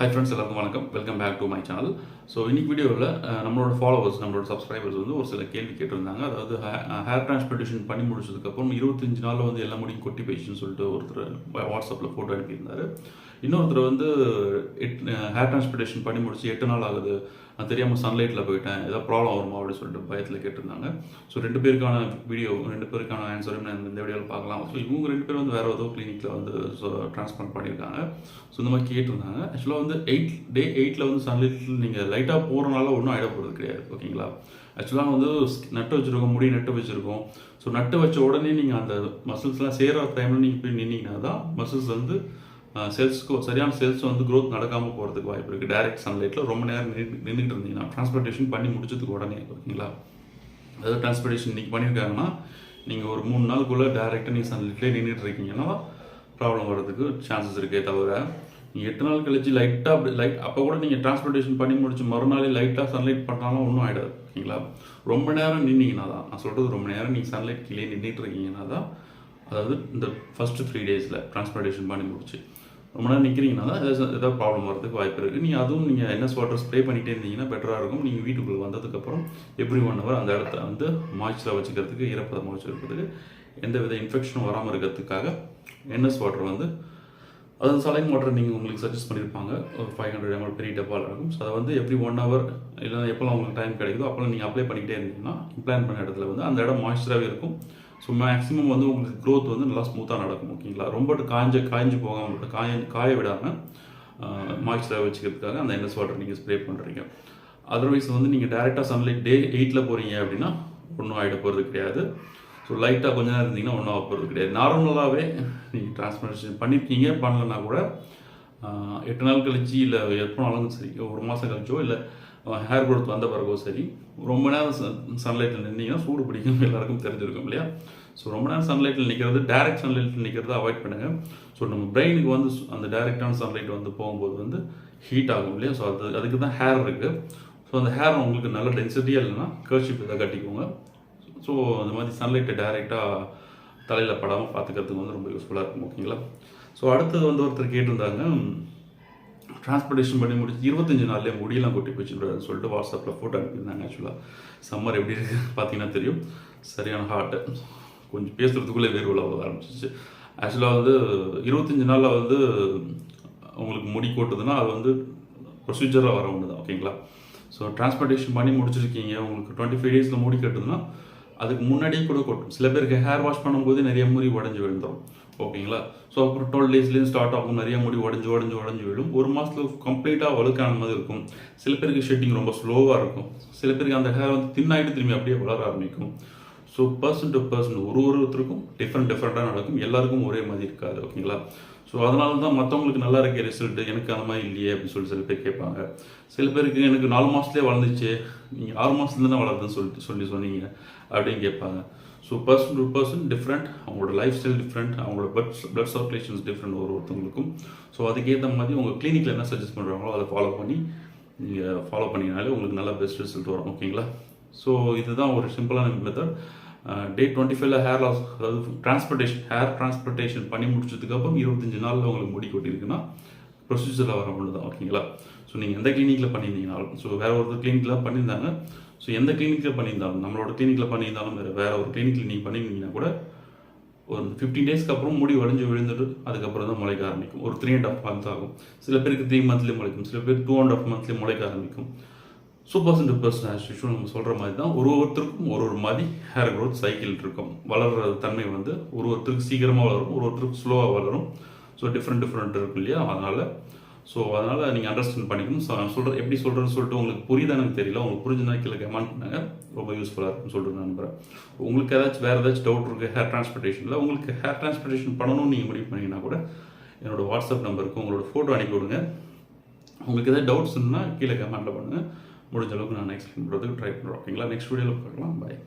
High friends எல்லாருக்கும் வணக்கம். Welcome back to my channel so இன்னைக்கு வீடியோவில் நம்மளோட ஃபாலோவர்ஸ் நம்மளோட சப்ஸ்கிரைபர்ஸ் வந்து ஒரு சில கேள்வி கேட்டிருந்தாங்க. அதாவது ஹேர் டிரான்ஸ்பிளேஷன் பண்ணி முடிச்சதுக்கப்புறம் இருபத்தஞ்சு நாளில் வந்து எல்லா முடியும் கொட்டி போயிடுச்சுன்னு சொல்லிட்டு ஒருத்தர் வாட்ஸ்அப்பில் ஃபோட்டோ அனுப்பியிருந்தார். இன்னொருத்தர் வந்து எட் ஹேர் டிரான்ஸ்பிளேஷன் பண்ணி முடிச்சு எட்டு நாள் ஆகுது. நான் தெரியாமல் சன்லைட்டில் போயிட்டேன். ஏதாவது ப்ராப்ளம் வருமா அப்படின்னு சொல்லிட்டு பயத்தில் கேட்டிருந்தாங்க. ஸோ ரெண்டு பேருக்கான வீடியோ ரெண்டு பேருக்கான ஆன்சரும் நான் இந்த வீடியோவில் பார்க்கலாம். ஸோ இவங்க ரெண்டு பேரும் வந்து வேறு ஏதோ கிளினிக்கில் வந்து ட்ரான்ஸ்பிளான்ட் பண்ணியிருக்காங்க. ஸோ இந்த மாதிரி கேட்டிருந்தாங்க. ஆக்சுவலாக வந்து எயிட் டே எயிட்டில் வந்து சன்லைட்டில் நீங்கள் லைட்டாக போகிறனால ஒன்றும் ஆகிட போகிறது கிடையாது. ஓகேங்களா ஆக்சுவலாக வந்து நட்டு வச்சுருக்கோம் முடி நட்டு வச்சுருக்கோம். ஸோ நட்டு வச்ச உடனே நீங்கள் அந்த மசில்ஸ்லாம் சேர டைமில் நீங்கள் போய் நின்னீங்கன்னா தான் மசில்ஸ் வந்து செல்ஸ்க்கு சரியான செல்ஸ் வந்து க்ரோத் நடக்காமல் போகிறதுக்கு வாய்ப்பு இருக்குது டைரக்ட் சன்லைட்டில் ரொம்ப நேரம் நின்று நின்றுட்டு இருந்தீங்கன்னா டிரான்ஸ்போர்ட்டேஷன் பண்ணி முடிச்சதுக்கு உடனே ஓகேங்களா? அதாவது டிரான்ஸ்போர்ட்டேஷன் இன்றைக்கி பண்ணியிருக்காங்கன்னா நீங்கள் ஒரு மூணு நாளுக்குள்ளே டேரெக்டாக நீங்கள் சன்லைட்லேயே நின்றுட்டு இருக்கீங்கன்னா ப்ராப்ளம் வர்றதுக்கு சான்சஸ் இருக்கே தவிர நீங்கள் எட்டு நாள் கழிச்சு லைட்டாக அப்படி லைட் அப்போ கூட நீங்கள் டிரான்ஸ்போர்ட்டேஷன் பண்ணி முடிச்சு மறுநாளே லைட்டாக சன்லைட் பண்ணாலும் ஒன்றும் ஆகிடாது ஓகேங்களா? ரொம்ப நேரம் நின்னீங்கன்னா தான் நான் சொல்கிறது ரொம்ப நேரம் நீங்கள் சன்லைட் கீழே நின்றுட்டு இருக்கீங்கன்னா தான் அதாவது இந்த ஃபஸ்ட்டு த்ரீ டேஸில் டிரான்ஸ்போர்ட்டேஷன் பண்ணி முடிச்சு ரொம்ப நேரம் நிற்கிறீங்கன்னா தான் ஏதாவது ப்ராப்ளம் வரதுக்கு வாய்ப்பு இருக்குது நீங்கள் அதுவும் நீங்கள் என்எஸ் வாட்டர் ஸ்ப்ரே பண்ணிகிட்டே இருந்தீங்கன்னா பெட்டராக இருக்கும். நீங்கள் வீட்டுக்குள்ளே வந்ததுக்கப்புறம் எவ்ரி ஒன் ஹவர் அந்த இடத்த வந்து மாய்ச்சராக வச்சுக்கிறதுக்கு ஈரப்பதமாக வச்சுருக்கிறதுக்கு எந்த வித இன்ஃபெக்ஷனும் வராமல் இருக்கிறதுக்காக என்எஸ் வாட்டர் வந்து அது சலைன் வாட்டர் நீங்கள் உங்களுக்கு சஜஸ்ட் பண்ணியிருப்பாங்க ஒரு ஃபைவ் ஹண்ட்ரட் எம்எல் பெரிய டப்பால் இருக்கும். ஸோ அதை வந்து எப்படி ஒன் ஹவர் இல்லை எப்போல்லாம் உங்களுக்கு டைம் கிடைக்குதோ அப்போல்லாம் நீங்கள் அப்ளை பண்ணிக்கிட்டே இருந்தீங்கன்னா இம்ப்ளான் பண்ண இடத்துல வந்து அந்த இடம் மாய்ச்சராகவே இருக்கும். ஸோ மேக்ஸிமம் வந்து உங்களுக்கு க்ரோத் வந்து நல்லா ஸ்மூத்தாக நடக்கும் ஓகேங்களா ரொம்ப காஞ்ச காய்ஞ்சு போகாமல் காய காய விடாமல் மாய்ச்சராக வச்சுக்கிறதுக்காக அந்த என்எஸ் வாட்டர் நீங்கள் ஸ்ப்ரே பண்ணுறீங்க அதர்வைஸ் வந்து நீங்கள் டேரெக்டாக சன்லைட் டே எயிட்டில் போகிறீங்க அப்படின்னா ஒன்றும் ஆகிட போகிறது கிடையாது. ஸோ லைட்டாக கொஞ்ச நேரம் இருந்தீங்கன்னா ஒன்றும் ஆக போகிறது கிடையாது. நார்மலாகவே நீங்கள் டிரான்ஸ்பிளேஷன் பண்ணியிருக்கீங்க பண்ணலன்னா கூட எட்டு நாள் கழிச்சு இல்லை எப்போ நாளும் சரி ஒரு மாதம் கழிச்சோ இல்லை ஹேர் க்ரோத் வந்த பிறகும் சரி ரொம்ப நேரம் சன்லைட்டில் நின்றீங்கன்னா சூடு பிடிக்கும் எல்லாருக்கும் தெரிஞ்சிருக்கும் இல்லையா? ஸோ ரொம்ப நேரம் சன்லைட்டில் நிற்கிறது டேரக்ட் சன்லைட்டில் நிற்கிறத அவாய்ட் பண்ணுங்கள் ஸோ நம்ம பிரெயினுக்கு வந்து அந்த டேரெக்டான சன்லைட் வந்து போகும்போது வந்து ஹீட் ஆகும் இல்லையா? ஸோ அது அதுக்கு தான் ஹேர் இருக்குது ஸோ அந்த ஹேர் உங்களுக்கு நல்ல டென்சிட்டியாக இல்லைன்னா கர்ஷிப் இதை கட்டிக்கோங்க. ஸோ அந்த மாதிரி சன்லைட்டை டேரெக்டாக தலையில் படாமல் பார்த்துக்கிறதுக்கு வந்து ரொம்ப யூஸ்ஃபுல்லாக இருக்கும் ஓகேங்களா ஸோ அடுத்தது வந்து ஒருத்தர் கேட்டிருந்தாங்க டிரான்ஸ்போர்ட்டேஷன் பண்ணி முடிச்சு இருபத்தஞ்சு நாள்லேயே முடியெல்லாம் கொட்டி போச்சுன்னு சொல்லிட்டு வாட்ஸ்அப்பில் ஃபோட்டோ அனுப்பியிருந்தாங்க ஆக்சுவலாக சம்மர் எப்படி இருக்குது பார்த்தீங்கன்னா தெரியும். சரியான ஹார்ட்டு கொஞ்சம் பேசுகிறதுக்குள்ளே வேறு உள்ள ஆரம்பிச்சிச்சு ஆக்சுவலாக வந்து இருபத்தஞ்சி நாளில் வந்து உங்களுக்கு முடி கொட்டுதுன்னா அது வந்து ப்ரொசீஜராக வர ஒன்று தான் ஓகேங்களா ஸோ டிரான்ஸ்போர்ட்டேஷன் பண்ணி முடிச்சிருக்கீங்க. உங்களுக்கு டுவெண்ட்டி ஃபைவ் டேஸில் முடி கட்டுதுன்னா அதுக்கு முன்னாடியே கூட கொட்டும். சில பேருக்கு ஹேர் வாஷ் பண்ணும்போது நிறைய முடி உடஞ்சி விழுந்துடும் ஓகேங்களா? ஸோ அப்புறம் டுவெல் டேஸ்லேயும் ஸ்டார்ட் ஆகும். நிறைய முடி உடஞ்சி உடஞ்சி உடஞ்சி விழும். ஒரு மாதத்தில் கம்ப்ளீட்டாக வழுக்கான மாதிரி இருக்கும். சில பேருக்கு ஷெட்டிங் ரொம்ப ஸ்லோவாக இருக்கும். சில பேருக்கு அந்த ஹேர் வந்து தின்னாயிட்டு திரும்பி அப்படியே வளர ஆரம்பிக்கும். ஸோ பர்சன் டு பர்சன் ஒரு ஒருத்தருக்கும் டிஃப்ரெண்ட் டிஃப்ரெண்ட்டாக நடக்கும். எல்லாருக்கும் ஒரே மாதிரி இருக்காது ஓகேங்களா? ஸோ அதனால தான் மற்றவங்களுக்கு நல்லா இருக்கே ரிசல்ட்டு எனக்கு அந்த மாதிரி இல்லையே அப்படின்னு சொல்லி சில பேர் கேட்பாங்க. சில பேருக்கு எனக்கு நாலு மாதத்துலேயே வளர்ந்துச்சு நீங்கள் ஆறு மாதத்துல தான் வளருதுன்னு சொல்லிட்டு சொல்லி சொன்னீங்க அப்படின்னு கேட்பாங்க. So person to person different அவங்களோட லைஃப் ஸ்டைல் டிஃப்ரெண்ட் அவங்களோட பிளட் பிளட் சர்க்குலேஷன்ஸ் டிஃப்ரெண்ட் ஒரு ஒருத்தவங்களுக்கும். ஸோ அதுக்கேற்ற மாதிரி உங்கள் கிளினிக்கில் என்ன சஜஸ்ட் பண்ணுறாங்களோ அதை ஃபாலோ பண்ணி நீங்கள் ஃபாலோ பண்ணிங்கனாலே உங்களுக்கு நல்ல பெஸ்ட் ரிசல்ட் வரும் ஓகேங்களா? ஸோ இதுதான் ஒரு சிம்பிளான மெத்தட் டே டுவெண்ட்டி ஃபைவ்ல ஹேர் லாஸ் அதாவது டிரான்ஸ்போர்ட்டேஷன் ஹேர் டிரான்ஸ்போர்ட்டேஷன் பண்ணி முடிச்சதுக்கப்புறம் இருபத்தஞ்சு நாளில் உங்களுக்கு முடி கொட்டியிருக்குன்னா ப்ரொசீஜரில் வர ஒன்று தான் ஓகேங்களா ஸோ நீங்கள் எந்த கிளினிக்கில் பண்ணியிருந்தீங்கனாலும் ஸோ வேறு ஒரு கிளினிக்கில் பண்ணியிருந்தாங்க. ஸோ எந்த கிளினிக்கில் பண்ணியிருந்தாலும் நம்மளோட கிளினிக்கில் பண்ணியிருந்தாலும் வேறு வேறு ஒரு கிளினிக்கில் நீங்கள் பண்ணியிருந்தீங்கன்னா கூட ஒரு ஃபிஃப்டீன் டேஸ்க்கு அப்புறம் முடி உடஞ்சி விழுந்துட்டு அதுக்கப்புறம் தான் முளைக்க ஆரம்பிக்கும். ஒரு த்ரீ அண்ட் ஆஃப் மந்த் ஆகும். சில பேருக்கு த்ரீ மந்த்லேயே முளைக்கும். சில பேர் டூ அண்ட் ஆஃப் மந்த்லேயே முளைக்க ஆரம்பிக்கும். சூப்பர் சென்டர் டு பர்சன் நம்ம சொல்கிற மாதிரி தான் ஒரு ஒருத்தருக்கும் ஒரு ஒரு மாதிரி ஹேர் க்ரோத் சைக்கிள் இருக்கும். வளர்கிற தன்மை வந்து ஒரு ஒருத்தருக்கு சீக்கிரமாக வளரும் ஒரு ஒருத்தருக்கு ஸ்லோவாக வளரும். ஸோ டிஃப்ரெண்ட் டிஃப்ரெண்ட் இருக்கும் இல்லையா? அதனால் ஸோ அதனால் நீங்கள் அண்டர்ஸ்டாண்ட் பண்ணிக்கணும். ஸோ நான் சொல்கிற எப்படி சொல்கிறேன்னு சொல்லிட்டு உங்களுக்கு புரியுதா எனக்கு தெரியல. உங்களுக்கு புரிஞ்சுனா கீழே கமெண்ட் பண்ணுங்க. ரொம்ப யூஸ்ஃபுல்லாக இருக்கும்னு சொல்லிட்டு நான் நம்புகிறேன் உங்களுக்கு ஏதாச்சும் வேறு ஏதாச்சும் டவுட் இருக்குது ஹேர் டிரான்ஸ்போர்ட்டேஷனில் உங்களுக்கு ஹேர் டிரான்ஸ்போர்ட்டேஷன் பண்ணணும்னு நீங்கள் முடிவு பண்ணிங்கன்னா கூட என்னோடய வாட்ஸ்அப் நம்பருக்கு உங்களோட ஃபோட்டோ அனுப்பி விடுங்க. உங்களுக்கு ஏதாவது டவுட்ஸ் இருந்தால் கீழே கமெண்ட்டில் பண்ணுங்கள் முடிஞ்ச அளவுக்கு நான் எக்ஸ்பிளைன் பண்ணுறதுக்கு ட்ரை பண்ணுறோம் ஓகேங்களா? நெக்ஸ்ட் வீடியோவில் பார்க்கலாம். பாய்